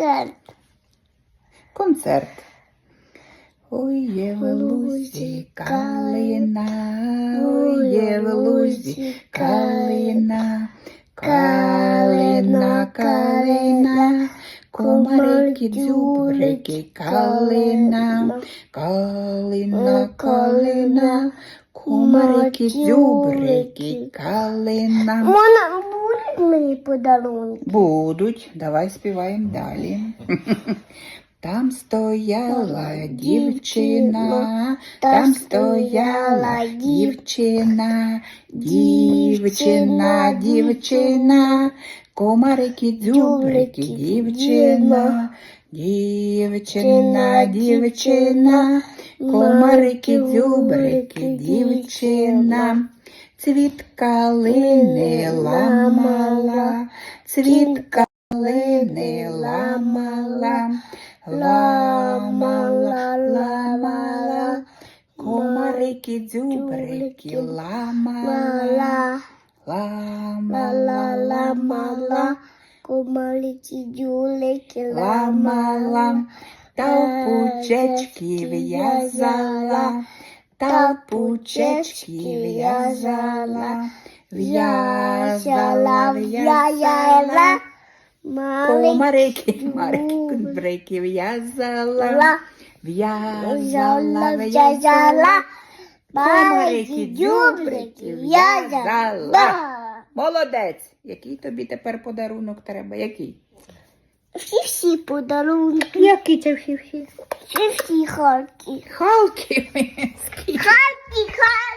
концерт. Концерт. Ой, є в лузі калина, ой, є в лузі калина, калина, калина, комарики, дзюбрики, калина, калина, калина, комарики, дзюбрики, калина. Будуть мені подарунки? Будуть, давай співаємо далі. Там стояла дівчина, там стояла дівчина, дівчина, дівчина, комарики, дзюбрики, дівчина, дівчина, дівчина, комарики, дзюбрики, дівчина. Цвіт калини ламала, цвіт калини ламала, ламала, ламала, комарики, дзюбрики ламала, Мала, ламала, ламала, комалики, дюлики, ламала, та пучечки в'язала, та пучечки в'язала, в'язала, в'язала. Комарики, марики, брики в'язала, в'язала, в'язала, комарики, дюбрики в'язала. Молодець! Який тобі тепер подарунок треба? Який? Всі-всі подарунки. Які це всі-всі? Всі-всі халки. Халки. Халки, харки.